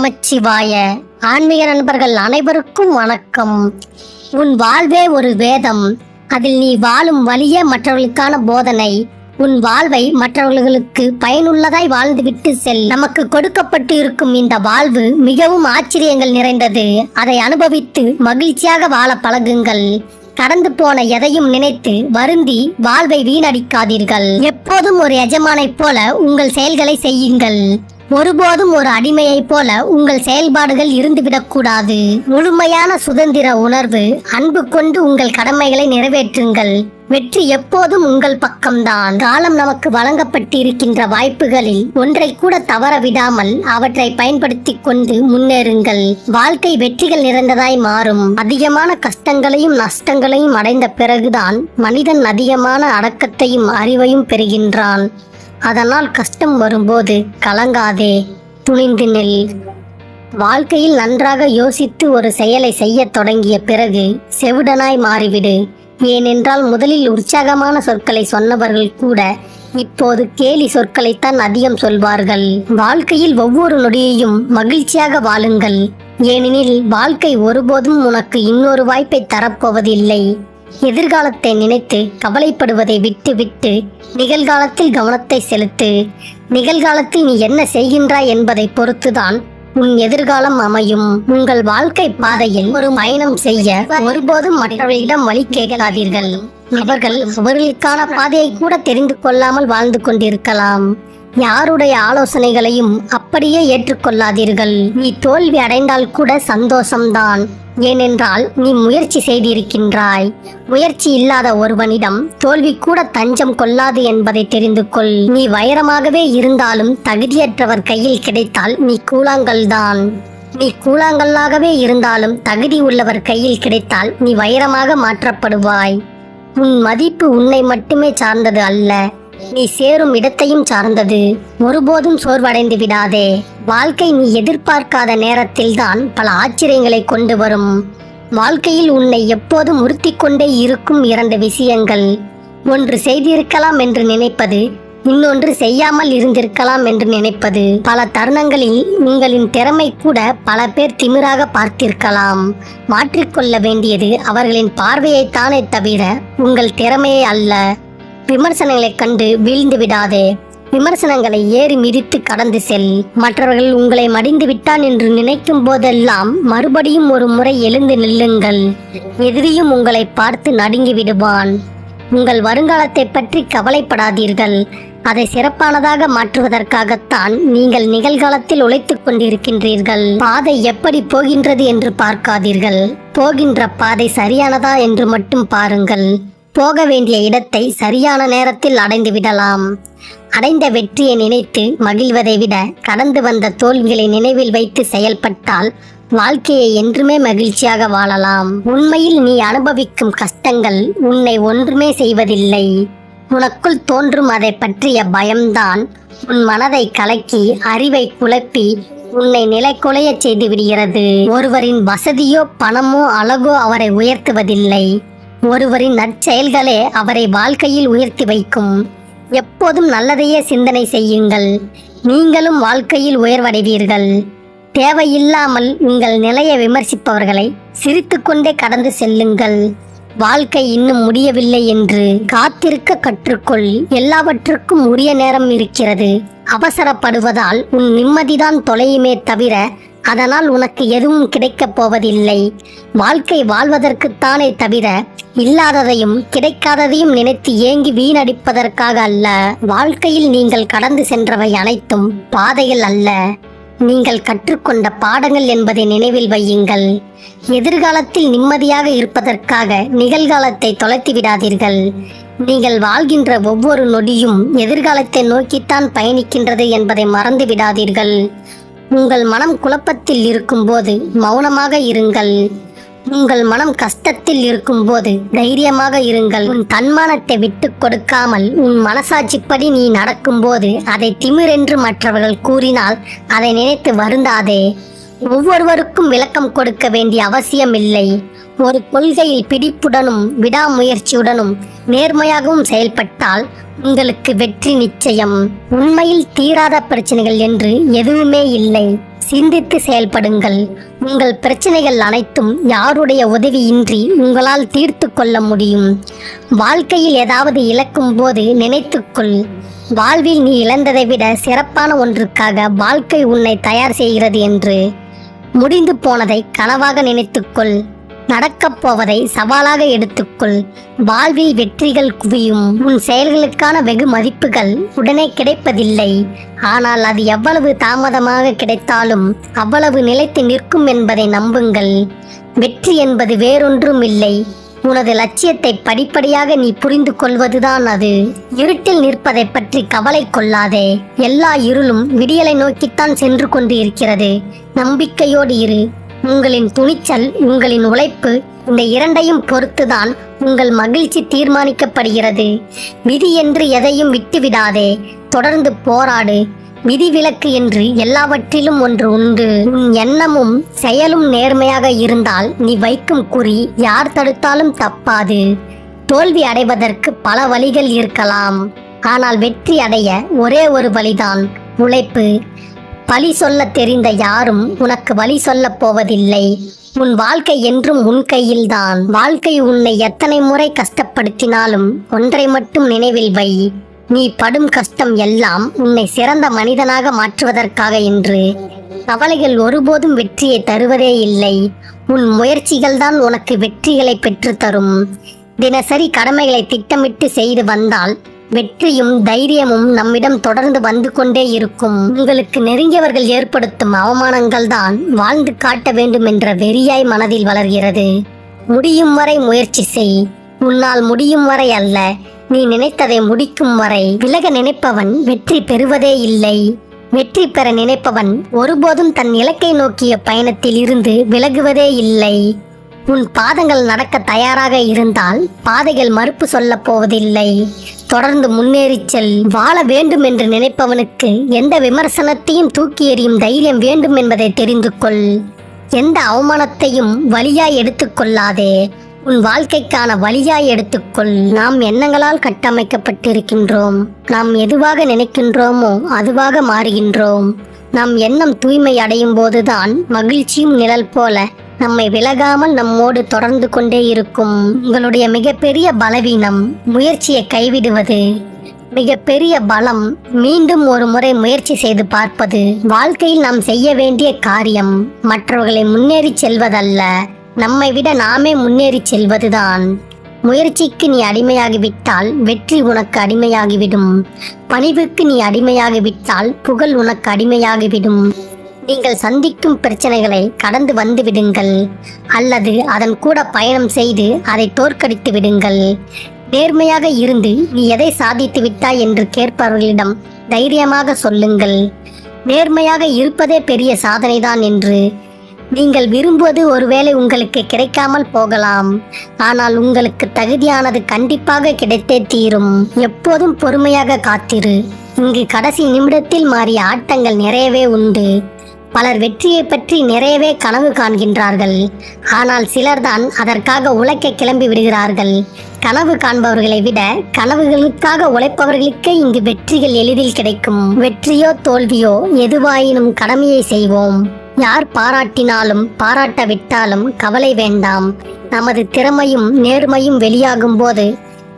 நமச்சிவாய. ஆன்மீக நண்பர்கள் அனைவருக்கும் வணக்கம். உன் வாழ்வே ஒரு வேதம். அதில் நீ வாழும் வழியே மற்றவர்களுக்கான போதனை. உன் வாழ்வை மற்றவர்களுக்கு பயனுள்ளதாய் வாழ்ந்துவிட்டு செல். நமக்கு கொடுக்கப்பட்டு இருக்கும் இந்த வாழ்வு மிகவும் ஆச்சரியங்கள் நிறைந்தது. அதை அனுபவித்து மகிழ்ச்சியாக வாழ பழகுங்கள். கடந்து போன எதையும் நினைத்து வருந்தி வாழ்வை வீணடிக்காதீர்கள். எப்போதும் ஒரு எஜமானைப் போல உங்கள் செயல்களை செய்யுங்கள். ஒருபோதும் ஒரு அடிமையைப் போல உங்கள் செயல்பாடுகள் இருந்துவிடக்கூடாது. முழுமையான சுதந்திர உணர்வு அன்பு கொண்டு உங்கள் கடமைகளை நிறைவேற்றுங்கள். வெற்றி எப்போதும் உங்கள் பக்கம்தான். காலம் நமக்கு வழங்கப்பட்டிருக்கின்ற வாய்ப்புகளில் ஒன்றை கூட தவற விடாமல் அவற்றை பயன்படுத்தி கொண்டு முன்னேறுங்கள். வாழ்க்கை வெற்றிகள் நிறைந்ததாய் மாறும். அதிகமான கஷ்டங்களையும் நஷ்டங்களையும் அடைந்த பிறகுதான் மனிதன் அதிகமான அடக்கத்தையும் அறிவையும் பெறுகின்றான். அதனால் கஷ்டம் வரும்போது கலங்காதே. துணிந்து நெல். வாழ்க்கையில் நன்றாக யோசித்து ஒரு செயலை செய்யத் தொடங்கிய பிறகு செவிடனாய் மாறிவிடு. ஏனென்றால் முதலில் உற்சாகமான சொற்களை சொன்னவர்கள் கூட இப்போது கேலி சொற்களைத்தான் அதிகம் சொல்வார்கள். வாழ்க்கையில் ஒவ்வொரு நொடியையும் மகிழ்ச்சியாக வாழுங்கள். ஏனெனில் வாழ்க்கை ஒருபோதும் உனக்கு இன்னொரு வாய்ப்பை தரப்போவதில்லை. எதிர்காலத்தை நினைத்து கவலைப்படுவதை விட்டு விட்டு நிகழ்காலத்தில் கவனத்தை செலுத்து. நிகழ்காலத்தில் நீ என்ன செய்கின்றாய் என்பதை பொறுத்துதான் உன் எதிர்காலம் அமையும். உங்கள் வாழ்க்கை பாதையில் ஒரு பயணம் செய்ய ஒருபோதும் மற்றவர்களிடம் வழி கேட்காதீர்கள். அவர்கள் அவர்களுக்கான பாதையை கூட தெரிந்து கொள்ளாமல் வாழ்ந்து கொண்டிருக்கலாம். யாருடைய ஆலோசனைகளையும் அப்படியே ஏற்றுக்கொள்ளாதீர்கள். நீ தோல்வி அடைந்தால் கூட சந்தோஷம்தான். ஏனென்றால் நீ முயற்சி செய்திருக்கின்றாய். முயற்சி இல்லாத ஒருவனிடம் தோல்வி கூட தஞ்சம் கொள்ளாது என்பதை தெரிந்து கொள். நீ வைரமாகவே இருந்தாலும் தகுதியற்றவர் கையில் கிடைத்தால் நீ கூழாங்கல்தான். நீ கூழாங்கல்லாகவே இருந்தாலும் தகுதி உள்ளவர் கையில் கிடைத்தால் நீ வைரமாக மாற்றப்படுவாய். உன் மதிப்பு உன்னை மட்டுமே சார்ந்தது அல்ல. நீ சேரும் இடத்தையும் சார்ந்தது. ஒருபோதும் சோர்வடைந்து விடாதே. வாழ்க்கை நீ எதிர்பார்க்காத நேரத்தில்தான் பல ஆச்சரியங்களை கொண்டு வரும். வாழ்க்கையில் உன்னை எப்போதும் உறுத்தி கொண்டே இருக்கும் இரண்டு விஷயங்கள். ஒன்று செய்திருக்கலாம் என்று நினைப்பது இன்னொன்று செய்யாமல் இருந்திருக்கலாம் என்று நினைப்பது. பல தருணங்களில் உங்களின் திறமை கூட பல பேர் திமிராக பார்த்திருக்கலாம். மாற்றிக்கொள்ள வேண்டியது அவர்களின் பார்வையைத்தானே தவிர உங்கள் திறமையை அல்ல. விமர்சனங்களைக் கண்டு வீழ்ந்து விடாதே. விமர்சனங்களை ஏறி மிதித்து கடந்து செல். மற்றவர்கள் உங்களை மடிந்து விட்டான் என்று நினைக்கும் போதெல்லாம் மறுபடியும் ஒரு முறை எழுந்து நில்லுங்கள். எதிரியும் உங்களை பார்த்து நடுங்கி விடுவான். உங்கள் வருங்காலத்தை பற்றி கவலைப்படாதீர்கள். அதை சிறப்பானதாக மாற்றுவதற்காகத்தான் நீங்கள் நிகழ்காலத்தில் உழைத்துக் கொண்டிருக்கின்றீர்கள். பாதை எப்படி போகின்றது என்று பார்க்காதீர்கள். போகின்ற பாதை சரியானதா என்று மட்டும் பாருங்கள். போக வேண்டிய இடத்தை சரியான நேரத்தில் அடைந்து விடலாம். அடைந்த வெற்றியை நினைத்து மகிழ்வதை விட கடந்து வந்த தோல்விகளை நினைவில் வைத்து செயல்பட்டால் வாழ்க்கையை என்றுமே மகிழ்ச்சியாக வாழலாம். உண்மையில் நீ அனுபவிக்கும் கஷ்டங்கள் உன்னை ஒன்றுமே செய்வதில்லை. உனக்குள் தோன்றும் அதை பற்றிய பயம்தான் உன் மனதை கலக்கி அறிவை குழப்பி உன்னை நிலைக்குலையச் செய்து விடுகிறது. ஒருவரின் வசதியோ பணமோ அழகோ அவரை உயர்த்துவதில்லை. ஒருவரின் நற்செயல்களே அவரை வாழ்க்கையில் உயர்த்தி வைக்கும். எப்போதும் நல்லதையே சிந்தனை செய்யுங்கள். நீங்களும் வாழ்க்கையில் உயர்வடைவீர்கள். தேவையில்லாமல் உங்கள் நிலையை விமர்சிப்பவர்களை சிரித்துக்கொண்டே கடந்து செல்லுங்கள். வாழ்க்கை இன்னும் முடியவில்லை என்று காத்திருக்க கற்றுக்கொள். எல்லாவற்றுக்கும் உரிய நேரம் இருக்கிறது. அவசரப்படுவதால் உன் நிம்மதிதான் தொலையுமே தவிர அதனால் உனக்கு எதுவும் கிடைக்கப் போவதில்லை. வாழ்க்கை வாழ்வதற்குத்தானே தவிர இல்லாததையும் கிடைக்காததையும் நினைத்து ஏங்கி வீணடிப்பதற்காக அல்ல. வாழ்க்கையில் நீங்கள் கடந்து சென்றவை அனைத்தும் பாதைகள் அல்ல. நீங்கள் கற்றுக்கொண்ட பாடங்கள் என்பதை நினைவில் வையுங்கள். எதிர்காலத்தில் நிம்மதியாக இருப்பதற்காக நிகழ்காலத்தை தொலைத்து விடாதீர்கள். நீங்கள் வாழ்கின்ற ஒவ்வொரு நொடியும் எதிர்காலத்தை நோக்கித்தான் பயணிக்கின்றது என்பதை மறந்து விடாதீர்கள். உங்கள் மனம் குழப்பத்தில் இருக்கும்போது மௌனமாக இருங்கள். உங்கள் மனம் கஷ்டத்தில் இருக்கும்போது தைரியமாக இருங்கள். உன் தன்மானத்தை விட்டு கொடுக்காமல் உன் மனசாட்சிப்படி நீ நடக்கும்போது அதை திமிரென்று மற்றவர்கள் கூறினால் அதை நினைத்து வருந்தாதே. ஒவ்வொருவருக்கும் விளக்கம் கொடுக்க வேண்டிய அவசியம் இல்லை ஒரு கொள்கையில் பிடிப்புடனும் விடாமுயற்சியுடனும் நேர்மையாகவும் செயல்பட்டால் உங்களுக்கு வெற்றி நிச்சயம். உண்மையில் தீராத பிரச்சனைகள் என்று எதுவுமே இல்லை. சிந்தித்து செயல்படுங்கள். உங்கள் பிரச்சனைகள் அனைத்தும் யாருடைய உதவியின்றி உங்களால் தீர்த்து கொள்ள முடியும். வாழ்க்கையில் ஏதாவது இழக்கும் போது நினைத்துக்கொள். வாழ்வில் நீ இழந்ததை விட சிறப்பான ஒன்றுக்காக வாழ்க்கை உன்னை தயார் செய்கிறது என்று. முடிந்து போனதை கனவாக நினைத்துக்கொள். நடக்கப் போவதை சவாலாக எடுத்துக்கொள். வாழ்வில் வெற்றிகள் குவியும். உன் செயல்களுக்கான வெகு மதிப்புகள் உடனே கிடைப்பதில்லை. ஆனால் அது எவ்வளவு தாமதமாக கிடைத்தாலும் அவ்வளவு நிலைத்து நிற்கும் என்பதை நம்புங்கள். வெற்றி என்பது வேறொன்றும் இல்லை உனது லட்சியத்தை படிப்படியாக நீ புரிந்து கொள்வதுதான் அது. இருட்டில் நிற்பதை பற்றி கவலை கொள்ளாதே. எல்லா இருளும் விடியலை நோக்கித்தான் சென்று கொண்டு இருக்கிறது நம்பிக்கையோடு இரு. உங்களின் துணிச்சல் உங்களின் உழைப்பு இந்த இரண்டையும் பொறுத்துதான் உங்கள் மகிழ்ச்சி தீர்மானிக்கப்படுகிறது. விதி என்று எதையும் விட்டுவிடாதே. தொடர்ந்து போராடு. விதிவிலக்கு என்று எல்லாவற்றிலும் ஒன்று உண்டு. உன் எண்ணமும் செயலும் நேர்மையாக இருந்தால் நீ வைக்கும் குறி யார் தடுத்தாலும் தப்பாது. தோல்வி அடைவதற்கு பல வழிகள் இருக்கலாம். ஆனால் வெற்றி அடைய ஒரே ஒரு வழிதான் உழைப்பு. பழி சொல்ல தெரிந்த யாரும் உனக்கு வழி சொல்லப் போவதில்லை. உன் வாழ்க்கை என்றும் உன் கையில்தான். வாழ்க்கை உன்னை எத்தனை முறை கஷ்டப்படுத்தினாலும் ஒன்றை மட்டும் நினைவில் வை. நீ படும் கஷ்டம் எல்லாம் உன்னை சிறந்த மனிதனாக மாற்றுவதற்காக என்று. கவலைகள் ஒருபோதும் வெற்றியை தருவதே இல்லை. உன் முயற்சிகள்தான் உனக்கு வெற்றிகளை பெற்றுத்தரும் தினசரி கடமைகளை திட்டமிட்டு செய்து வந்தால் வெற்றியும் தைரியமும் நம்மிடம் தொடர்ந்து வந்து கொண்டே இருக்கும். உங்களுக்கு நெருங்கியவர்கள் ஏற்படுத்தும் அவமானங்கள் தான் வாழ்ந்து காட்ட வேண்டும் என்ற வெறியாய் மனதில் வளர்கிறது. முடியும் வரை முயற்சி செய். உன்னால் முடியும் வரை அல்ல. நீ நினைத்ததை முடிக்கும் வரை விலக நினைப்பவன் வெற்றி பெறுவதே இல்லை. வெற்றி பெற நினைப்பவன் ஒருபோதும் தன் இலக்கை நோக்கிய பயணத்தில் இருந்து விலகுவதே இல்லை. உன் பாதங்கள் நடக்க தயாராக இருந்தால் பாதைகள் மறுப்பு சொல்லப் போவதில்லை. தொடர்ந்து முன்னேறிச் செல். வாழ வேண்டும் என்று நினைப்பவனுக்கு எந்த விமர்சனத்தையும் தூக்கி எறியும் தைரியம் வேண்டும் என்பதை தெரிந்து கொள். எந்த அவமானத்தையும் வழியாய் எடுத்துக்கொள்ளாதே உன் வாழ்க்கைக்கான வழியாய் எடுத்துக்கொள் நாம் எண்ணங்களால் கட்டமைக்கப்பட்டிருக்கின்றோம். நாம் எதுவாக நினைக்கின்றோமோ அதுவாக மாறுகின்றோம். நம் எண்ணம் தூய்மை அடையும் போதுதான் மகிழ்ச்சியும் நிழல் போல நம்மை விலகாமல் நம்மோடு தொடர்ந்து கொண்டே இருக்கும் உங்களுடைய மிகப்பெரிய பலவீனம் முயற்சியை கைவிடுவது மிகப்பெரிய பலம் மீண்டும் ஒரு முறை முயற்சி செய்து பார்ப்பது வாழ்க்கையில் நாம் செய்ய வேண்டிய காரியம். மற்றவர்களை முன்னேறி செல்வதல்ல நம்மை விட நாமே முன்னேறி செல்வதுதான். முயற்சிக்கு நீ அடிமையாகிவிட்டால் வெற்றி உனக்கு அடிமையாகிவிடும். பணிவுக்கு நீ அடிமையாகிவிட்டால் புகழ் உனக்கு அடிமையாகிவிடும். நீங்கள் சந்திக்கும் பிரச்சனைகளை கடந்து வந்து விடுங்கள். அல்லது அதன் கூட பயணம் செய்து அதை தோற்கடித்து விடுங்கள். நேர்மையாக இருந்து நீ எதை சாதித்து விட்டாய் என்று கேட்பவர்களிடம் தைரியமாக சொல்லுங்கள். நேர்மையாக இருப்பதே பெரிய சாதனைதான் என்று. நீங்கள் விரும்புவது ஒருவேளை உங்களுக்கு கிடைக்காமல் போகலாம். ஆனால் உங்களுக்கு தகுதியானது கண்டிப்பாக கிடைத்தே தீரும். எப்போதும் பொறுமையாக காத்திரு. இங்கு கடைசி நிமிடத்தில் மாறிய ஆட்டங்கள் நிறையவே உண்டு. பலர் வெற்றியை பற்றி நிறையவே கனவு காண்கின்றார்கள். ஆனால் சிலர்தான் அதற்காக உழைக்க கிளம்பி விடுகிறார்கள். கனவு காண்பவர்களை விட கனவுகளுக்காக உழைப்பவர்களுக்கே இங்கு வெற்றிகள் எளிதில் கிடைக்கும். வெற்றியோ தோல்வியோ எதுவாயினும் கடமையை செய்வோம். யார் பாராட்டினாலும் பாராட்ட விட்டாலும் கவலை வேண்டாம். நமது திறமையும் நேர்மையும் வெளியாகும் போது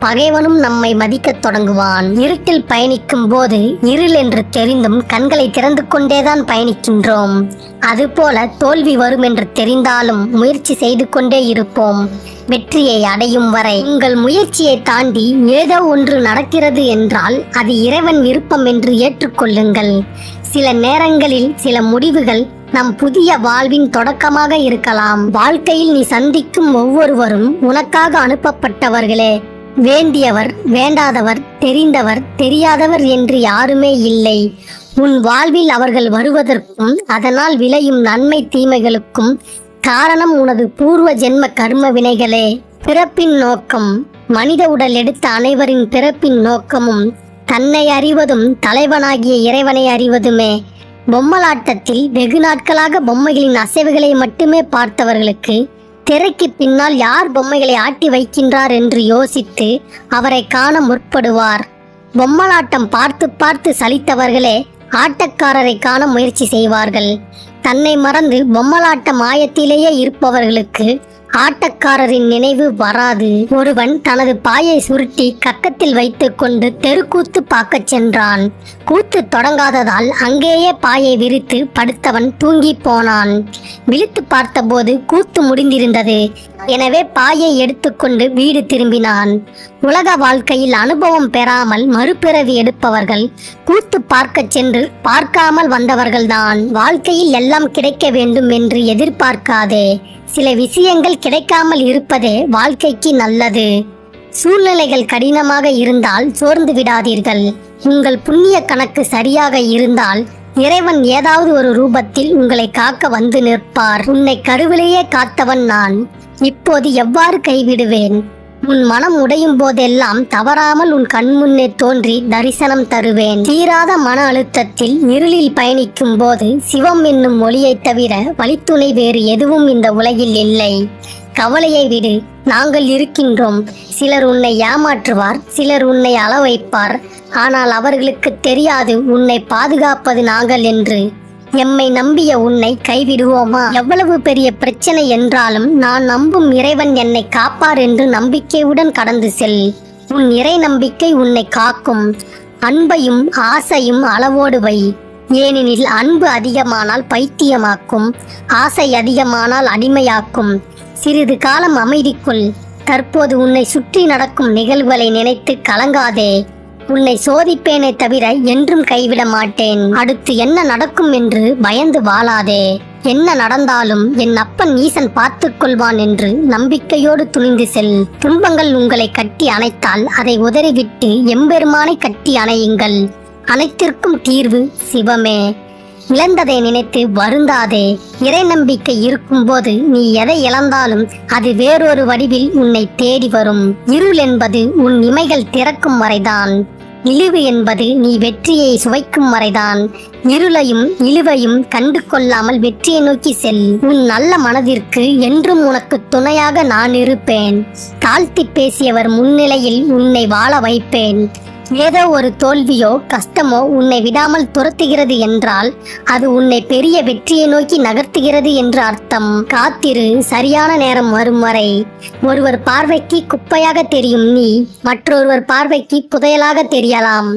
பகைவனும் நம்மை மதிக்கத் தொடங்குவான். இருட்டில் பயணிக்கும் போது இருள் என்று தெரிந்தும் கண்களை திறந்து கொண்டேதான் பயணிக்கின்றோம். அதுபோல தோல்வி வரும் என்று தெரிந்தாலும் முயற்சி செய்து கொண்டே இருப்போம். வெற்றியை அடையும் வரை உங்கள் முயற்சியை தாண்டி ஏதோ ஒன்று நடக்கிறது என்றால் அது இறைவன் விருப்பம் என்று ஏற்றுக்கொள்ளுங்கள். சில நேரங்களில் சில முடிவுகள் நம் புதிய வாழ்வின் தொடக்கமாக இருக்கலாம். வாழ்க்கையில் நீ சந்திக்கும் ஒவ்வொருவரும் உனக்காக அனுப்பப்பட்டவர்களே. வேண்டியவர் வேண்டாதவர் தெரிந்தவர் தெரியாதவர் என்று யாருமே இல்லை. உன் வாழ்வில் அவர்கள் வருவதற்கும் அதனால் விளையும் நன்மை தீமைகளுக்கும் காரணம் உனது பூர்வ ஜென்ம கர்ம வினைகளே. பிறப்பின் நோக்கம் மனித உடல் எடுத்த அனைவரின் பிறப்பின் நோக்கமும் தன்னை அறிவதும் தலைவனாகிய இறைவனை அறிவதுமே. பொம்மலாட்டத்தில் வெகு நாட்களாக பொம்மைகளின் அசைவுகளை மட்டுமே பார்த்தவர்களுக்கு திரைக்கு பின்னால் யார் பொம்மைகளை ஆட்டி வைக்கின்றார் என்று யோசித்து அவரை காண முற்படுவார். பொம்மலாட்டம் பார்த்து பார்த்து சலித்தவர்களே ஆட்டக்காரரை காண முயற்சி செய்வார்கள். தன்னை மறந்து பொம்மலாட்டம் மாயத்திலேயே இருப்பவர்களுக்கு ஆட்டக்காரரின் நினைவு வராது. ஒருவன் தனது பாயை சுருட்டி கக்கத்தில் வைத்துக்கொண்டு தெருக்கூத்து பார்க்கச் சென்றான். கூத்து தொடங்காததால் அங்கேயே பாயை விரித்து படுத்தவன் தூங்கி போனான். விழித்து பார்த்தபோது கூத்து முடிந்திருந்தது. எனவே பாயை எடுத்துக்கொண்டு வீடு திரும்பினான். உலக வாழ்க்கையில் அனுபவம் பெறாமல் மறுபிறவி எடுப்பவர்கள் கூத்து பார்க்கச் சென்று பார்க்காமல் வந்தவர்கள்தான். வாழ்க்கையில் எல்லாம் கிடைக்க வேண்டும் என்று எதிர்பார்க்காதே. சில விஷயங்கள் கிடைக்காமல் இருப்பதே வாழ்க்கைக்கு நல்லது. சூழ்நிலைகள் கடினமாக இருந்தால் சோர்ந்து விடாதீர்கள். உங்கள் புண்ணிய கணக்கு சரியாக இருந்தால் இறைவன் ஏதாவது ஒரு ரூபத்தில் உங்களை காக்க வந்து நிற்பார். உன்னை கருவிலேயே காத்தவன் நான். இப்போது எவ்வாறு கைவிடுவேன்? உன் மனம் உடையும் போதெல்லாம் தவறாமல் உன் கண்முன்னே தோன்றி தரிசனம் தருவேன். தீராத மன அழுத்தத்தில் இருளில் பயணிக்கும் போது சிவம் என்னும் ஒளியைத் தவிர வழித்துணை வேறு எதுவும் இந்த உலகில் இல்லை. கவலையை விடு நாங்கள் இருக்கின்றோம். சிலர் உன்னை ஏமாற்றுவார் சிலர் உன்னை அள வைப்பார் ஆனால் அவர்களுக்கு தெரியாது உன்னை பாதுகாப்பது நாங்கள் என்று. எம்மை நம்பிய உன்னை கைவிடுவோமா? எவ்வளவு பெரிய பிரச்சனை என்றாலும் நான் நம்பும் இறைவன் என்னை காப்பார் என்று நம்பிக்கையுடன் கடந்து செல். உன் இறை நம்பிக்கை உன்னை காக்கும். அன்பையும் ஆசையும் அளவோடு வை. ஏனெனில் அன்பு அதிகமானால் பைத்தியமாக்கும் ஆசை அதிகமானால் அடிமையாக்கும். சிறிது காலம் அமைதிக்குள் தற்போது உன்னை சுற்றி நடக்கும் நிகழ்வுகளை நினைத்து கலங்காதே. உன்னை சோதிப்பேனே தவிர என்றும் கைவிட மாட்டேன். அடுத்து என்ன நடக்கும் என்று பயந்து வாழாதே. என்ன நடந்தாலும் என் அப்பன் ஈசன் பார்த்துக் கொள்வான் என்று நம்பிக்கையோடு துணிந்து செல். துன்பங்கள் உங்களை கட்டி அணைத்தால் அதை உதறிவிட்டு எம்பெருமானை கட்டி அணையுங்கள். அனைத்திற்கும் தீர்வு சிவமே. இழந்ததை நினைத்து வருந்தாதே. இறை நம்பிக்கை இருக்கும்போது நீ எதை இழந்தாலும் அது வேறொரு வடிவில் உன்னை தேடி வரும். இருள் என்பது உன் இமைகள் திறக்கும் வரைதான். இழிவு என்பது நீ வெற்றியை சுவைக்கும் வரைதான். இருளையும் இழிவையும் கண்டு கொள்ளாமல் வெற்றியை நோக்கி செல். உன் நல்ல மனதிற்கு என்றும் உனக்கு துணையாக நான் இருப்பேன். தாழ்த்தி பேசியவர் முன்னிலையில் உன்னை வாழ வைப்பேன். ஏதோ ஒரு தோல்வியோ கஷ்டமோ உன்னை விடாமல் துரத்துகிறது என்றால் அது உன்னை பெரிய வெற்றியை நோக்கி நகர்த்துகிறது என்று அர்த்தம். காத்திரு சரியான நேரம் வரும் வரை. ஒருவர் பார்வைக்கு குப்பையாக தெரியும் நீ மற்றொருவர் பார்வைக்கு புதையலாக தெரியலாம்.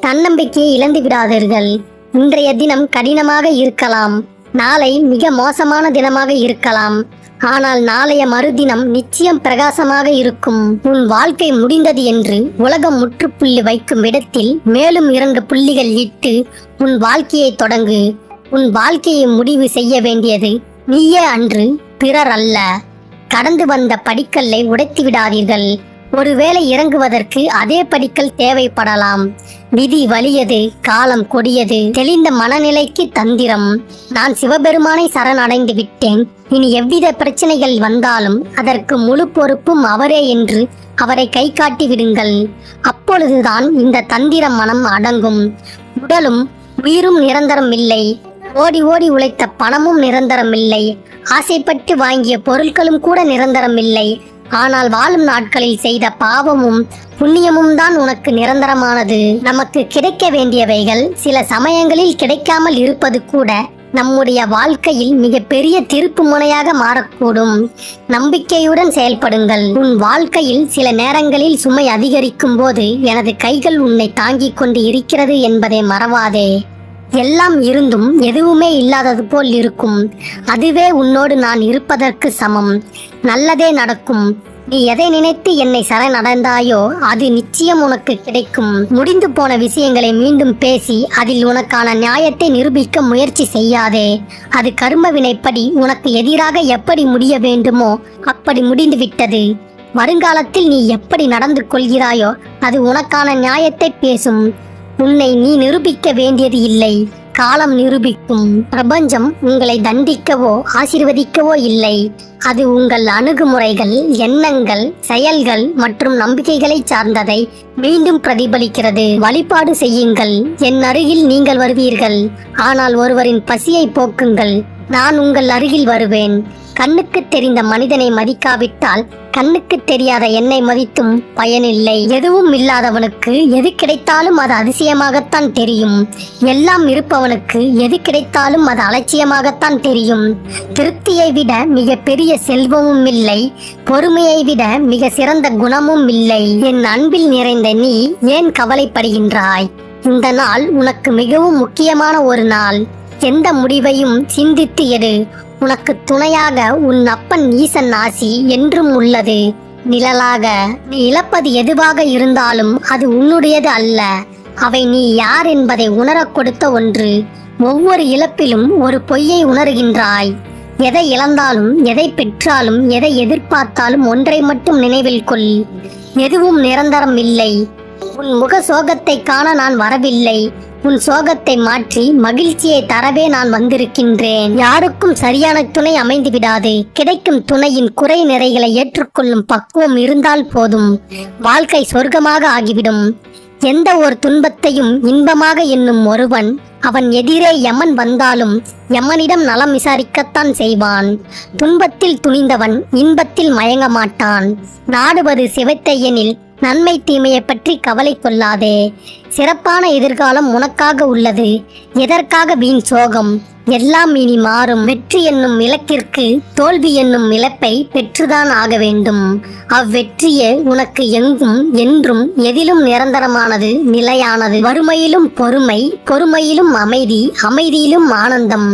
தன்னம்பிக்கையை இழந்து விடாதீர்கள். இன்றைய தினம் கடினமாக இருக்கலாம். நாளை மிக மோசமான தினமாக இருக்கலாம். ஆனால் நாளைய மறுதினம் நிச்சயம் பிரகாசமாக இருக்கும். உன் வாழ்க்கை முடிந்தது என்று உலகம் முற்றுப்புள்ளி வைக்கும் இடத்தில் மேலும் இரண்டு புள்ளிகள் இட்டு உன் வாழ்க்கையை தொடங்கு. உன் வாழ்க்கையை முடிவு செய்ய வேண்டியது நீயே அன்று பிறர் அல்ல. கடந்து வந்த படிக்கல்லை உடைத்து விடாதீர்கள். ஒருவேளை இறங்குவதற்கு அதே படிக்கல் தேவைப்படலாம். விதி வலியது காலம் கொடியது தெளிந்த மனநிலைக்கு தந்திரம். நான் சிவபெருமானை சரணடைந்து விட்டேன். இனி எவ்வித பிரச்சனைகள் வந்தாலும் அதற்கு முழு பொறுப்பும் அவரே என்று அவரை கை காட்டி விடுங்கள். அப்பொழுதுதான் இந்த தந்திர மனம் அடங்கும். உடலும் உயிரும் நிரந்தரம் இல்லை. ஓடி ஓடி உழைத்த பணமும் நிரந்தரம் இல்லை. ஆசைப்பட்டு வாங்கிய பொருட்களும் கூட நிரந்தரம் இல்லை. ஆனால் வாழும் நாட்களில் செய்த பாவமும் புண்ணியமும் தான் உனக்கு நிரந்தரமானது. நமக்கு கிடைக்க வேண்டியவைகள் சில சமயங்களில் கிடைக்காமல் இருப்பது கூட நம்முடைய வாழ்க்கையில் மிகப்பெரிய திருப்பு முனையாக மாறக்கூடும். நம்பிக்கையுடன் செயல்படுங்கள். உன் வாழ்க்கையில் சில நேரங்களில் சுமை அதிகரிக்கும் போது எனது கைகள் உன்னை தாங்கிக் கொண்டு இருக்கிறது என்பதை மறவாதே. எல்லாம் இருந்தும் எதுவுமே இல்லாதது போல் இருக்கும். அதுவே உன்னோடு நான் இருப்பதற்கு சமம். நல்லதே நடக்கும். நீ எதை நினைத்து என்னை சரணடைந்தாயோ அது நிச்சயம் உனக்கு கிடைக்கும். முடிந்து போன விஷயங்களை மீண்டும் பேசி அதில் உனக்கான நியாயத்தை நிரூபிக்க முயற்சி செய்யாதே. அது கர்ம வினைப்படி உனக்கு எதிராக எப்படி முடிய வேண்டுமோ அப்படி முடிந்துவிட்டது. வருங்காலத்தில் நீ எப்படி நடந்து கொள்கிறாயோ அது உனக்கான நியாயத்தை பேசும். உன்னை நீ நிரூபிக்க வேண்டியது இல்லை. காலம் நிரூபிக்கும் பிரபஞ்சம் உங்களை தண்டிக்கவோ ஆசீர்வதிக்கவோ இல்லை. அது உங்கள் அணுகுமுறைகள் எண்ணங்கள் செயல்கள் மற்றும் நம்பிக்கைகளை சார்ந்ததை மீண்டும் பிரதிபலிக்கிறது. வழிபாடு செய்யுங்கள். என் அருகில் நீங்கள் வருவீர்கள். ஆனால் ஒருவரின் பசியை போக்குங்கள். நான் உங்கள் அருகில் வருவேன். கண்ணுக்கு தெரிந்த மனிதனை மதிக்காவிட்டால் கண்ணுக்கு தெரியாத என்னை மதித்தும் பயனில்லை. எதுவும் இல்லாதவனுக்கு எது கிடைத்தாலும் அது அதிசயமாகத்தான் தெரியும். எல்லாம் இருப்பவனுக்கு எது கிடைத்தாலும் அது அலட்சியமாகத்தான் தெரியும். திருப்தியை விட மிக பெரிய செல்வமும் இல்லை. பொறுமையை விட மிக சிறந்த குணமும் இல்லை. என் அன்பில் நிறைந்த நீ ஏன் கவலைப்படுகின்றாய்? இந்த நாள் உனக்கு மிகவும் முக்கியமான ஒரு நாள். எந்த முடிவையும் சிந்தித்து எடு. உனக்கு துணையாக உன் அப்பன் ஈசன் ஆசி என்றும் உள்ளது. நிழலாக நீ இழப்பது எதுவாக இருந்தாலும் அது உன்னுடையது அல்ல. அவை நீ யார் என்பதை உணரக் கொடுத்த ஒன்று. ஒவ்வொரு இழப்பிலும் ஒரு பொய்யை உணர்கின்றாய். எதை இழந்தாலும் எதை பெற்றாலும் எதை எதிர்பார்த்தாலும் ஒன்றை மட்டும் நினைவில் கொள். எதுவும் நிரந்தரம் இல்லை. உன் முக சோகத்தை காண நான் வரவில்லை. உன் சோகத்தை மாற்றி மகிழ்ச்சியை தரவே நான் வந்திருக்கின்றேன். யாருக்கும் சரியான துணை அமைந்து விடாது. கிடைக்கும் துணையின் குறை நிறைகளை ஏற்றுக்கொள்ளும் பக்குவம் இருந்தால் போதும். வாழ்க்கை சொர்க்கமாக ஆகிவிடும். எந்த ஒரு துன்பத்தையும் இன்பமாக எண்ணும் ஒருவன் அவன் எதிரே யமன் வந்தாலும் யமனிடம் நலம் விசாரிக்கத்தான் செய்வான். துன்பத்தில் துணிந்தவன் இன்பத்தில் மயங்க மாட்டான் நாடுவது சிவத்தை எனில் நன்மை தீமையை பற்றி கவலை கொள்ளாதே. சிறப்பான எதிர்காலம் உனக்காக உள்ளது. எதற்காக வீண் சோகம்? எல்லாம் இனி மாறும். வெற்றி என்னும் இலக்கிற்கு தோல்வி என்னும் இழப்பை பெற்றுதான் ஆக வேண்டும். அவ்வெற்றியே உனக்கு எங்கும் என்றும் எதிலும் நிரந்தரமானது நிலையானது. வறுமையிலும் பொறுமை பொறுமையிலும் அமைதி அமைதியிலும் ஆனந்தம்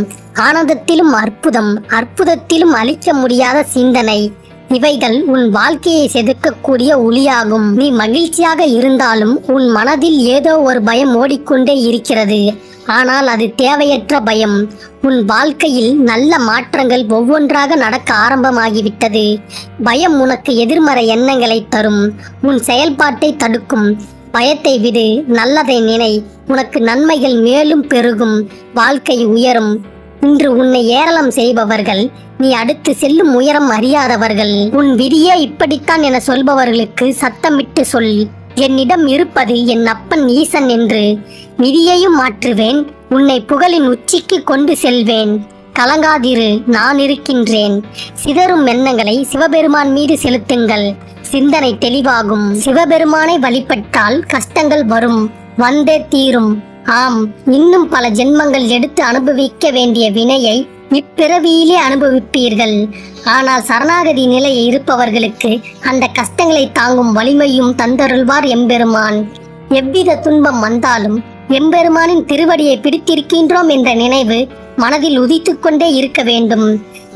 ஆனந்தத்திலும் அற்புதம் அற்புதத்திலும் அளிக்க முடியாத சிந்தனை. இவைகள் உன் வாழ்க்கையை செதுக்கக்கூடிய ஒளியாகும். நீ மகிழ்ச்சியாக இருந்தாலும் உன் மனதில் ஏதோ ஒரு பயம் ஓடிக்கொண்டே இருக்கிறது. ஆனால் அது தேவையற்ற பயம். உன் வாழ்க்கையில் நல்ல மாற்றங்கள் ஒவ்வொன்றாக நடக்க ஆரம்பமாகிவிட்டது. பயம் உனக்கு எதிர்மறை எண்ணங்களை தரும். உன் செயல்பாட்டை தடுக்கும். பயத்தை விடு. நல்லதை நினை. உனக்கு நன்மைகள் மேலும் பெருகும். வாழ்க்கை உயரும். இன்று உன்னை ஏரளம் செய்பவர்கள் நீ அடுத்து செல்லும் உயரம் அறியாதவர்கள். உன் விதியே இப்படித்தான் என சொல்பவர்களுக்கு சத்தமிட்டு சொல். என்னிடம் இருப்பது என் அப்பன் ஈசன் என்று. விதியையும் மாற்றுவேன் உன்னை புகழின் உச்சிக்கு கொண்டு செல்வேன். கலங்காதிரு நான் இருக்கின்றேன். சிதறும் எண்ணங்களை சிவபெருமான் மீது செலுத்துங்கள். சிந்தனை தெளிவாகும். சிவபெருமானை வழிபட்டால் கஷ்டங்கள் வரும். வந்தே தீரும். ஆம் இன்னும் பல ஜென்மங்கள் எடுத்து அனுபவிக்க வேண்டிய வினையை இப்பிறவியிலே அனுபவிப்பீர்கள். ஆனால் சரணாகதி நிலையில் இருப்பவர்களுக்கு அந்த கஷ்டங்களை தாங்கும் வலிமையும் தந்தருள்வார் எம்பெருமான். எவ்வித துன்பம் வந்தாலும் எம்பெருமானின் திருவடியை பிடித்திருக்கின்றோம் என்ற நினைவு மனதில் உதித்து கொண்டே இருக்க வேண்டும்.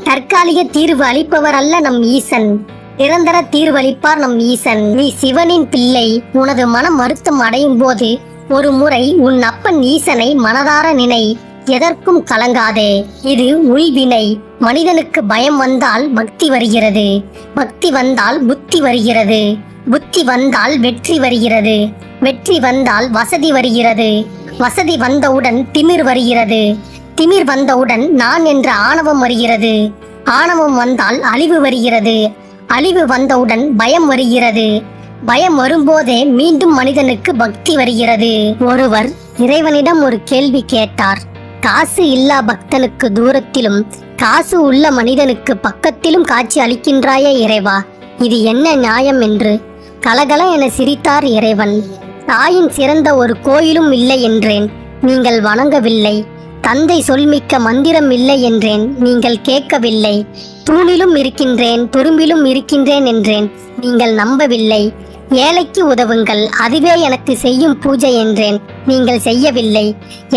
தற்காலிக தீர்வு அளிப்பவர் அல்ல நம் ஈசன். நிரந்தர தீர்வளிப்பார் நம் ஈசன். நீ சிவனின் பிள்ளை. உனது மனம் வருத்தம் அடையும் போது ஒரு முறை உன் அப்பன் ஈசனை மனதார நினை எதற்கும் கலங்காதே. இது உள்வினை மனிதனுக்கு பயம் வந்தால் பக்தி வருகிறது. பக்தி வந்தால் புத்தி வருகிறது. புத்தி வந்தால் வெற்றி வருகிறது. வெற்றி வந்தால் வசதி வருகிறது. வசதி வந்தவுடன் திமிர் வருகிறது. திமிர் வந்தவுடன் நான் என்ற ஆணவம் வருகிறது. ஆணவம் வந்தால் அழிவு வருகிறது. அழிவு வந்தவுடன் பயம் வருகிறது. பயம் வரும்போதே மீண்டும் மனிதனுக்கு பக்தி வருகிறது. ஒருவர் இறைவனிடம் ஒரு கேள்வி கேட்டார். காசு இல்லா பக்தனுக்கு தூரத்திலும் காசு உள்ள மனிதனுக்கு பக்கத்திலும் காட்சி அளிக்கின்றாயே இறைவா. இது என்ன நியாயம் என்று கலகல என சிரித்தார் இறைவன். தாயின் சிறந்த ஒரு கோயிலும் இல்லை என்றேன். நீங்கள் வணங்கவில்லை. தந்தை சொல்மிக்க மந்திரம் இல்லை என்றேன். நீங்கள் கேட்கவில்லை. தூணிலும் இருக்கின்றேன் துரும்பிலும் இருக்கின்றேன் என்றேன். நீங்கள் நம்பவில்லை. ஏழைக்கு உதவுங்கள் அதுவே எனக்கு செய்யும் பூஜை என்றேன். நீங்கள் செய்யவில்லை.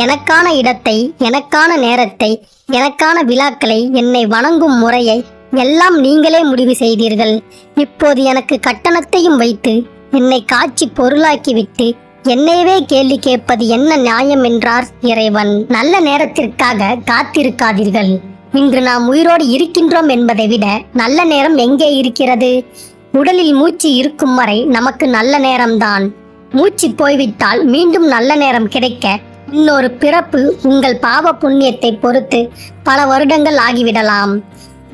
எனக்கான இடத்தை எனக்கான நேரத்தை எனக்கான விழாக்களை என்னை வணங்கும் முறையை எல்லாம் நீங்களே முடிவு செய்தீர்கள். இப்போது எனக்கு கட்டணத்தையும் வைத்து என்னை காட்சி பொருளாக்கிவிட்டு என்னையவே கேள்வி கேட்பது என்ன நியாயம் என்றார் இறைவன். நல்ல நேரத்திற்காக காத்திருக்காதீர்கள். இன்று நாம் உயிரோடு இருக்கின்றோம் என்பதை விட நல்ல நேரம் எங்கே இருக்கிறது? உடலில் மூச்சு இருக்கும் வரை நமக்கு நல்ல நேரம்தான். மூச்சு போய்விட்டால் மீண்டும் நல்ல நேரம் கிடைக்க இன்னொரு பிறப்பு உங்கள் பாவ புண்ணியத்தை பொறுத்து பல வருடங்கள் ஆகிவிடலாம்.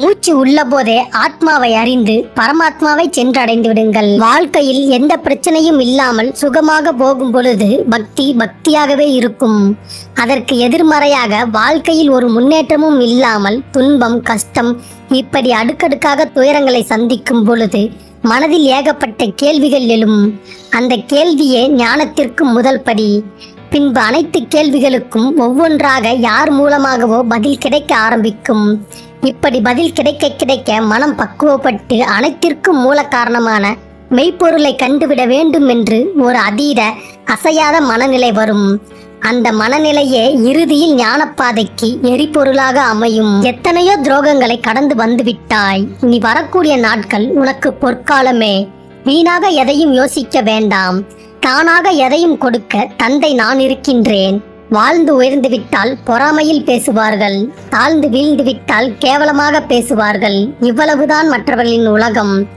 மூச்சு உள்ள போதே ஆத்மாவை அறிந்து பரமாத்மாவை சென்றடைந்து விடுங்கள். வாழ்க்கையில் எந்த பிரச்சனையும் இல்லாமல் சுகமாக போகும் பொழுது பக்தி பக்தியாகவே இருக்கும். அதற்கு எதிர்மறையாக வாழ்க்கையில் ஒரு முன்னேற்றமும் இல்லாமல் துன்பம் கஷ்டம் இப்படி அடுக்கடுக்காக துயரங்களை சந்திக்கும் பொழுது மனதில் ஏகப்பட்ட கேள்விகள் எழும். அந்த கேள்வியே ஞானத்திற்கு முதல் படி. பின்பு அனைத்து கேள்விகளுக்கும் ஒவ்வொன்றாக யார் மூலமாகவோ பதில் கிடைக்க ஆரம்பிக்கும். இப்படி பதில் கிடைக்க கிடைக்க மனம் பக்குவப்பட்டு அனைத்திற்கும் மூல காரணமான மெய்ப்பொருளை கண்டுவிட வேண்டும் என்று ஒரு அதீத அசையாத மனநிலை வரும். அந்த மனநிலையே இறுதியில் ஞானப்பாதைக்கு எரிபொருளாக அமையும். எத்தனையோ துரோகங்களை கடந்து வந்து விட்டாய் நீ வரக்கூடிய நாட்கள் உனக்கு பொற்காலமே. வீணாக எதையும் யோசிக்க வேண்டாம். தானாக எதையும் கொடுக்க தந்தை நான் இருக்கின்றேன். வாழ்ந்து உயர்ந்து விட்டால் பொறாமையில் பேசுவார்கள். தாழ்ந்து வீழ்ந்து விட்டால் கேவலமாக பேசுவார்கள். இவ்வளவுதான் மற்றவர்களின் உலகம்.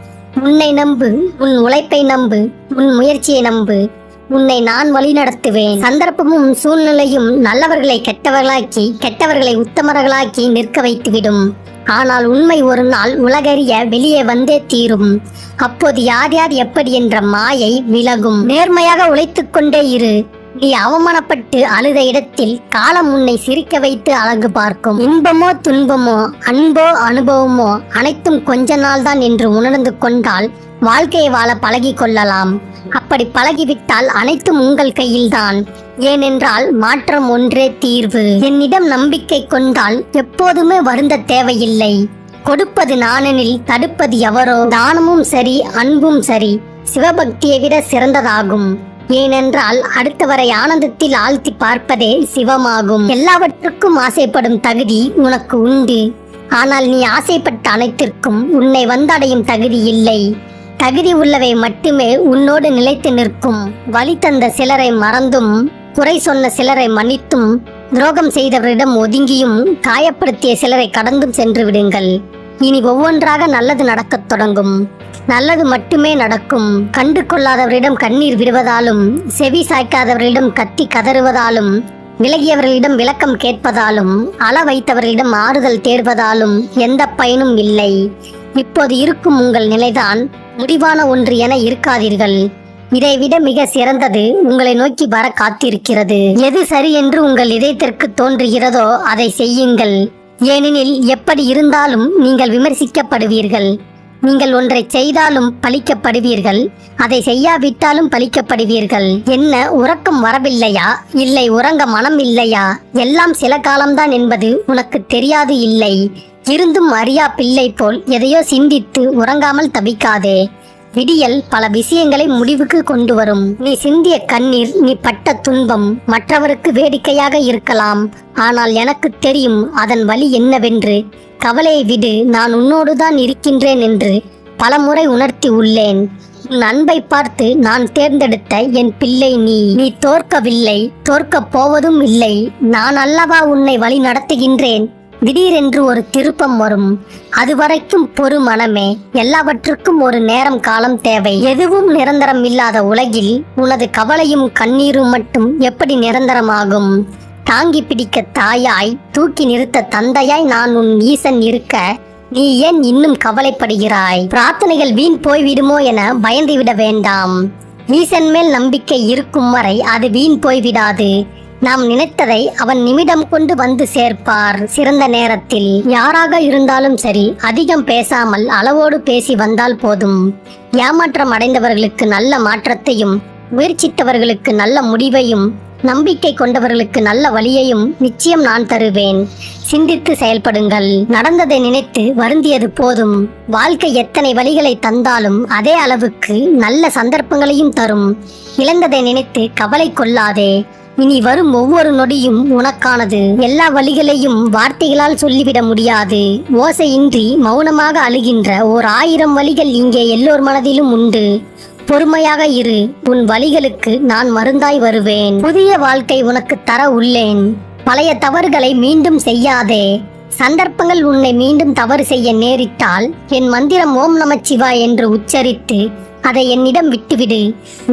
உன்னை நம்பு உன் உழைப்பை நம்பு உன் முயற்சியை நம்பு. உன்னை நான் வழிநடத்துவேன். சந்தர்ப்பமும் சூழ்நிலையும் நல்லவர்களை கெட்டவர்களாக்கி கெட்டவர்களை உத்தமர்களாக்கி நிற்க வைத்துவிடும். ஆனால் உண்மை ஒரு நாள் உலகறிய வெளியே வந்தே தீரும். அப்போது யார் யார் எப்படி என்ற மாயை விலகும். நேர்மையாக உழைத்துக்கொண்டே இரு. நீ அவமானப்பட்டு அழுத இடத்தில் காலம் உன்னை சிரிக்க வைத்து அழகு பார்க்கும். இன்பமோ துன்பமோ அன்போ அனுபவமோ அனைத்தும் கொஞ்ச நாள்தான் என்று உணர்ந்து கொண்டால் வாழ்க்கையை வாழ பழகி கொள்ளலாம். அப்படி பழகிவிட்டால் அனைத்தும் உங்கள் கையில்தான். ஏனென்றால் மாற்றம் ஒன்றே தீர்வு. என்னிடம் நம்பிக்கை கொண்டால் எப்போதுமே வருந்த தேவையில்லை. கொடுப்பது நானெனில் தடுப்பது எவரோ. தானமும் சரி அன்பும் சரி. சிவபக்தியை விட சிறந்ததாகும். ஏனென்றால் அடுத்தவரை ஆனந்தத்தில் ஆழ்த்தி பார்ப்பதே சிவமாகும். எல்லாவற்றுக்கும் ஆசைப்படும் தகுதி உனக்கு உண்டு. ஆனால் நீ ஆசைப்பட்ட அனைத்திற்கும் உன்னை வந்தடையும் தகுதி இல்லை. தகுதி உள்ளவை மட்டுமே உன்னோடு நிலைத்து நிற்கும். வழி தந்த சிலரை மறந்தும் குறை சொன்ன சிலரை மன்னித்தும் துரோகம் செய்தவரிடம் ஒதுங்கியும் காயப்படுத்திய சிலரை கடந்தும் சென்று விடுங்கள். இனி ஒவ்வொன்றாக நல்லது நடக்கத் தொடங்கும். நல்லது மட்டுமே நடக்கும். கண்டு கொள்ளாதவரிடம் கண்ணீர் விடுவதாலும் செவி சாய்க்காதவர்களிடம் கத்தி கதறுவதாலும் விலகியவர்களிடம் விளக்கம் கேட்பதாலும் அள வைத்தவர்களிடம் ஆறுதல் தேடுவதாலும் எந்த பயனும் இல்லை. இப்போது இருக்கும் உங்கள் நிலைதான் முடிவான ஒன்று என இருக்காதீர்கள். இதைவிட மிக சிறந்தது உங்களை நோக்கி வர காத்திருக்கிறது. எது சரி என்று உங்கள் இதயத்திற்கு தோன்றுகிறதோ அதை செய்யுங்கள். ஏனெனில் எப்படி இருந்தாலும் நீங்கள் விமர்சிக்கப்படுவீர்கள். நீங்கள் ஒன்றை செய்தாலும் பழிக்கப்படுவீர்கள். அதை செய்யாவிட்டாலும் பழிக்கப்படுவீர்கள். என்ன உறக்கம் வரவில்லையா? இல்லை உறங்க மனம் இல்லையா? எல்லாம் சில காலம்தான் என்பது உனக்கு தெரியாது இல்லை. இருந்தும் அறியா பிள்ளை போல் எதையோ சிந்தித்து உறங்காமல் தவிக்காதே. விடியல் பல விஷயங்களை முடிவுக்கு கொண்டு வரும். நீ சிந்திய கண்ணீர் நீ பட்ட துன்பம் மற்றவருக்கு வேடிக்கையாக இருக்கலாம். ஆனால் எனக்கு தெரியும் அதன் வழி என்னவென்று. கவலையை விடு நான் உன்னோடுதான் இருக்கின்றேன் என்று பலமுறை உணர்த்தி உள்ளேன். உன் அன்பை பார்த்து நான் தேர்ந்தெடுத்த என் பிள்ளை நீ. நீ தோற்கவில்லை தோற்கப் போவதும் இல்லை. நான் அல்லவா உன்னை வழி நடத்துகின்றேன்? திடீரென்று ஒரு திருப்பம் வரும். அதுவரைக்கும் பொறு மனமே. எல்லாவற்றுக்கும் ஒரு நேரம் காலம் தேவை. எதுவும் நிரந்தரம் இல்லாத உலகில் உனது கவலையும் கண்ணீரும் மட்டும் எப்படி நிரந்தரமாகும்? தாங்கி பிடிக்க தாயாய் தூக்கி நிறுத்த தந்தையாய் நான் உன் ஈசன் இருக்க நீ ஏன் இன்னும் கவலைப்படுகிறாய்? பிரார்த்தனைகள் வீண் போய்விடுமோ என பயந்து விட வேண்டாம். ஈசன் மேல் நம்பிக்கை இருக்கும் வரை அது வீண் போய்விடாது. நாம் நினைத்ததை அவன் நிமிடம் கொண்டு வந்து சேர்ப்பார். சிறந்த நேரத்தில் யாராக இருந்தாலும் சரி அதிகம் பேசாமல் அளவோடு பேசி வந்தால் போதும். ஏமாற்றம் அடைந்தவர்களுக்கு நல்ல மாற்றத்தையும் முயற்சித்தவர்களுக்கு நல்ல முடிவையும் நம்பிக்கை கொண்டவர்களுக்கு நல்ல வழியையும் நிச்சயம் நான் தருவேன். சிந்தித்து செயல்படுங்கள். நடந்ததை நினைத்து வருந்தியது போதும். வாழ்க்கை எத்தனை வழிகளை தந்தாலும் அதே அளவுக்கு நல்ல சந்தர்ப்பங்களையும் தரும். இழந்ததை நினைத்து கவலை கொள்ளாதே. இனி வரும் ஒவ்வொரு நொடியும் உனக்கானது. எல்லா வழிகளையும் வார்த்தைகளால் சொல்லிவிட முடியாது. ஓசையின்றி மௌனமாக அழுகின்ற ஓர் ஆயிரம் வழிகள் இங்கே எல்லோர் மனதிலும் உண்டு. பொறுமையாக இரு உன் வழிகளுக்கு நான் மருந்தாய் வருவேன். புதிய வாழ்க்கை உனக்கு தர உள்ளேன். பழைய தவறுகளை மீண்டும் செய்யாதே. சந்தர்ப்பங்கள் உன்னை மீண்டும் தவறு செய்ய நேரிட்டால் என் மந்திரம் ஓம் நமச்சிவாய் என்று உச்சரித்து அதை என்னிடம் விட்டுவிடு.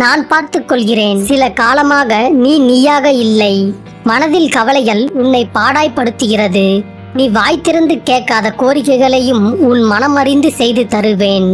நான் பார்த்துக் கொள்கிறேன். சில காலமாக நீ நீயாக இல்லை. மனதில் கவலைகள் உன்னை பாடாய்ப்படுத்துகிறது. நீ வாய் திறந்து கேட்காத கோரிக்கைகளையும் உன் மனம் அறிந்து செய்து தருவேன்.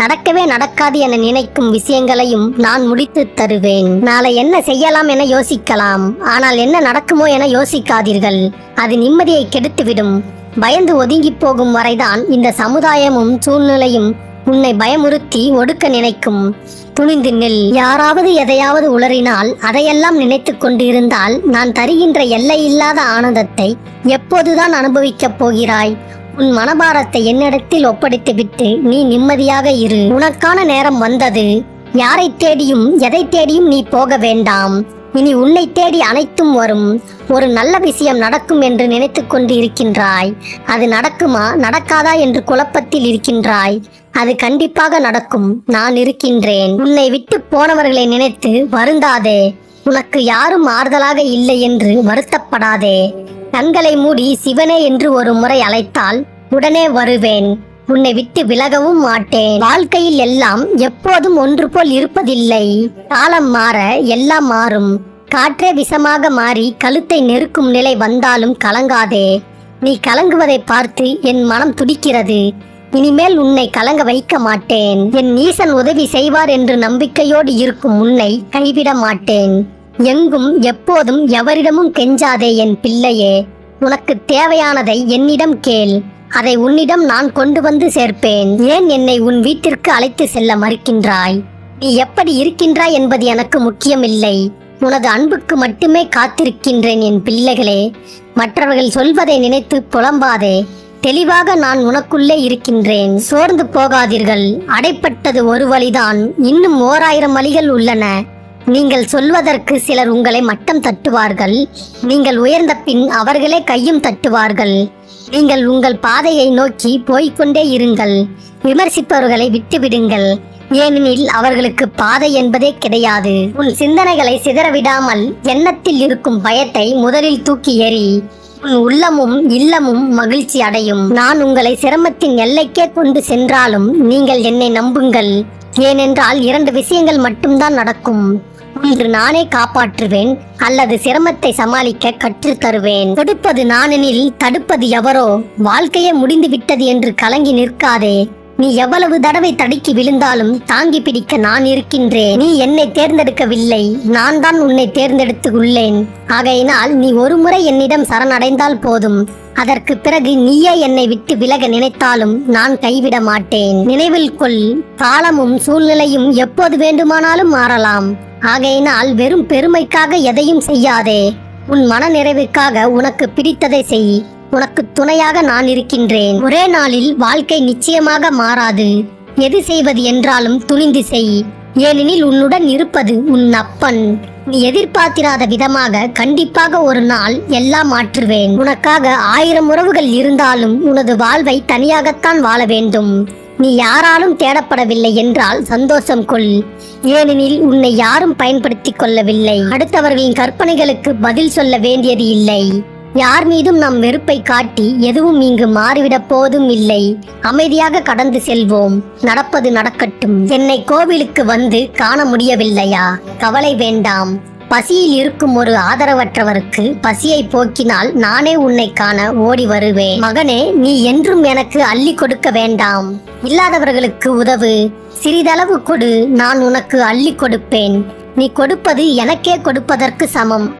நடக்கவே நடக்காது என நினைக்கும் விஷயங்களையும் நான் முடித்து தருவேன். நாளை என்ன செய்யலாம் என யோசிக்கலாம். ஆனால் என்ன நடக்குமோ என யோசிக்காதீர்கள். அது நிம்மதியை கெடுத்துவிடும். பயந்து ஒதுங்கி போகும் வரைதான் இந்த சமுதாயமும் சூழ்நிலையும் உன்னை பயமுறுத்தி ஒடுக்க நினைக்கும். துணிந்து நில். யாராவது எதையாவது உளறினால் அதையெல்லாம் நினைத்து கொண்டிருந்தால் நான் தருகின்ற எல்லையில்லாத ஆனந்தத்தை எப்போதுதான் அனுபவிக்கப் போகிறாய். உன் மனபாரத்தை என்னிடத்தில் ஒப்படைத்துவிட்டு நீ நிம்மதியாக இரு. உனக்கான நேரம் வந்தது. யாரை தேடியும் எதை தேடியும் நீ போக வேண்டாம். இனி உன்னை தேடி அனைத்தும் வரும். ஒரு நல்ல விஷயம் நடக்கும் என்று நினைத்து கொண்டு இருக்கின்றாய் அது நடக்குமா நடக்காதா என்று குழப்பத்தில் இருக்கின்றாய். அது கண்டிப்பாக நடக்கும். நான் இருக்கின்றேன். உன்னை விட்டு போனவர்களை நினைத்து வருந்தாதே. உனக்கு யாரும் ஆறுதலாக இல்லை என்று வருத்தப்படாதே. கண்களை மூடி சிவனே என்று ஒரு முறை அழைத்தால் உடனே வருவேன். உன்னை விட்டு விலகவும் மாட்டேன். வாழ்க்கையில் எல்லாம் எப்போதும் ஒன்று போல் இருப்பதில்லை. காலம் மாற எல்லாம் மாறும். காற்றே விஷமாக மாறி கழுத்தை நெருக்கும் நிலை வந்தாலும் கலங்காதே. நீ கலங்குவதை பார்த்து என் மனம் துடிக்கிறது. இனிமேல் உன்னை கலங்க வைக்க மாட்டேன். என் ஈசன் உதவி செய்வார் என்று நம்பிக்கையோடு இருக்கும் உன்னை கைவிட மாட்டேன். எங்கும் எப்போதும் எவரிடமும் கெஞ்சாதே என் பிள்ளையே. உனக்கு தேவையானதை என்னிடம் கேள். அதை உன்னிடம் நான் கொண்டு வந்து சேர்ப்பேன். ஏன் என்னை உன் வீட்டிற்கு அழைத்து செல்ல மறுக்கின்றாய்? நீ எப்படி இருக்கின்றாய் என்பது எனக்கு முக்கியமில்லை. உனது அன்புக்கு மட்டுமே காத்திருக்கின்றேன் என் பிள்ளைகளே. மற்றவர்கள் சொல்வதை நினைத்து புலம்பாதே. தெளிவாக நான் உனக்குள்ளே இருக்கின்றேன். சோர்ந்து போகாதீர்கள். அடைப்பட்டது ஒரு வழிதான். இன்னும் ஓராயிரம் வழிகள் உள்ளன. நீங்கள் சொல்வதற்கு சிலர் உங்களை மட்டம் தட்டுவார்கள். நீங்கள் உயர்ந்த பின் அவர்களே கையும் தட்டுவார்கள். நீங்கள் உங்கள் பாதையை நோக்கி போய்க்கொண்டே இருங்கள். விமர்சிப்பவர்களை விட்டுவிடுங்கள். ஏனெனில் அவர்களுக்கு பாதை என்பதே கிடையாது. உன் சிந்தனைகளை சிதறவிடாமல் எண்ணத்தில் இருக்கும் பயத்தை முதலில் தூக்கி எறி உள்ளமும் இல்லமும் மகிழ்ச்சி அடையும். நான் உங்களை சிரமத்தின் எல்லைக்கே கொண்டு சென்றாலும் நீங்கள் என்னை நம்புங்கள். ஏனென்றால் இரண்டு விஷயங்கள் மட்டும்தான் நடக்கும். ஒன்று நானே காப்பாற்றுவேன். அல்லது சிரமத்தை சமாளிக்க கற்றுத் தருவேன். கொடுப்பது நானெனில் தடுப்பது எவரோ. வாழ்க்கையே முடிந்து விட்டது என்று கலங்கி நிற்காதே. நீ எவ்வளவு தடவை தடுக்கி விழுந்தாலும் தாங்கி பிடிக்க நான் இருக்கின்றேன். நீ என்னை தேர்ந்தெடுக்கவில்லை. நான் தான் உன்னை தேர்ந்தெடுத்து உள்ளேன் ஆகையினால் நீ ஒருமுறை என்னிடம் சரணடைந்தால் போதும். அதற்கு பிறகு நீயே என்னை விட்டு விலக நினைத்தாலும் நான் கைவிட மாட்டேன். நினைவில் கொள் காலமும் சூழ்நிலையும் எப்போது வேண்டுமானாலும் மாறலாம். ஆகையினால் வெறும் பெருமைக்காக எதையும் செய்யாதே. உன் மன நிறைவுக்காக உனக்கு பிடித்ததை செய். உனக்கு துணையாக நான் இருக்கின்றேன். ஒரே நாளில் வாழ்க்கை நிச்சயமாக மாறாது. எது செய்வது என்றாலும் துணிந்து செய். ஏனெனில் உன்னுடன் இருப்பது உன் அப்பன். நீ எதிர்பார்த்திராத விதமாக கண்டிப்பாக ஒரு நாள் எல்லாம் மாற்றுவேன். உனக்காக ஆயிரம் உறவுகள் இருந்தாலும் உனது வாழ்வை தனியாகத்தான் வாழ வேண்டும். நீ யாராலும் தேடப்படவில்லை என்றால் சந்தோஷம் கொள். ஏனெனில் உன்னை யாரும் பயன்படுத்திக் கொள்ளவில்லை. அடுத்தவர்களின் கற்பனைகளுக்கு பதில் சொல்ல வேண்டியது இல்லை. யார் மீதும் நம் வெறுப்பை காட்டி எதுவும் இங்கு மாறிவிடப் போவதும் இல்லை. அமைதியாக கடந்து செல்வோம். நடப்பது நடக்கட்டும். என்னை கோவிலுக்கு வந்து காண முடியவில்லையா? கவலை வேண்டாம். பசியில் இருக்கும் ஒரு ஆதரவற்றவருக்கு பசியை போக்கினால் நானே உன்னை காண ஓடி வருவேன். மகனே நீ என்றும் எனக்கு அள்ளி கொடுக்க வேண்டாம். இல்லாதவர்களுக்கு உதவு. சிறிதளவு கொடு. நான் உனக்கு அள்ளி கொடுப்பேன். நீ கொடுப்பது எனக்கே கொடுப்பதற்கு சமம்.